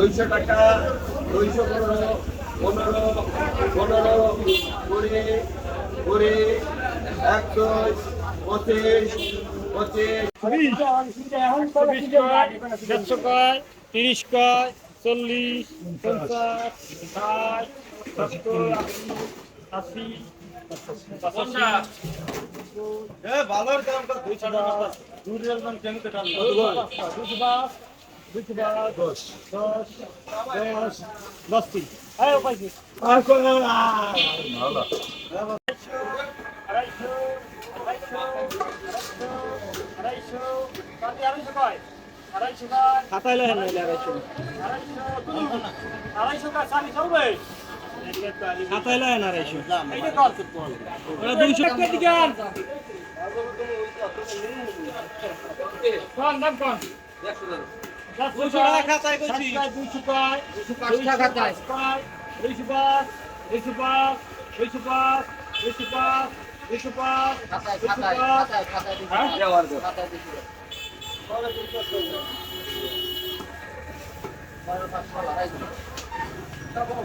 দুইশো টাকা দুইশো পনেরো পনেরো পনেরো কুড়ি কুড়ি একশো পঁচিশ পঁচিশ। সাতশো কয় তিরিশ কয় চল্লিশ পঞ্চাশ আশি ভালোর দাম দুইশো টাকা। দূরের দাম দুইশো টাকা দিকে আর কোন দাম কোন Tá bom.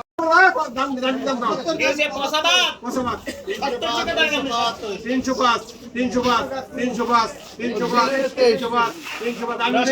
তিনশো পাঁচ তিনশো পাঁচ তিনশো পাঁচ তিনশো পাঁচ তিনশো পাঁচ তিনশো পাঁচ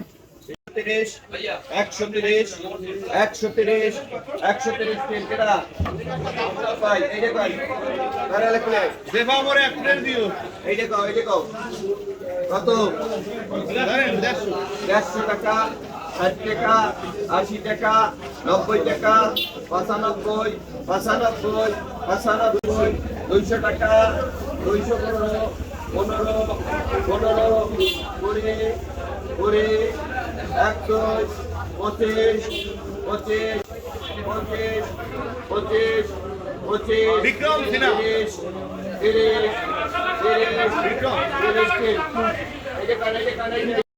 তিরিশ একশো তিরিশ একশো তিরিশ একশো তিরিশ তিন কেটা পাই এইটা পাই তারা লেখলে দেবা মোরে এক প্লেট দিও। এইটা কও এইটা কও। কত? দেড়শো টাকা ষাট টাকা আশি টাকা নব্বই টাকা পঁচানব্বই পঁচানব্বই পঁচানব্বই দুইশো টাকা দুইশো পনেরো পনেরো পনেরো কুড়ি কুড়ি একশো পঁচিশ পঁচিশ পঁচিশ পঁচিশ পঁচিশ বিক্রম তিরিশ তিরিশ তিরিশ বিক্রম তিরিশ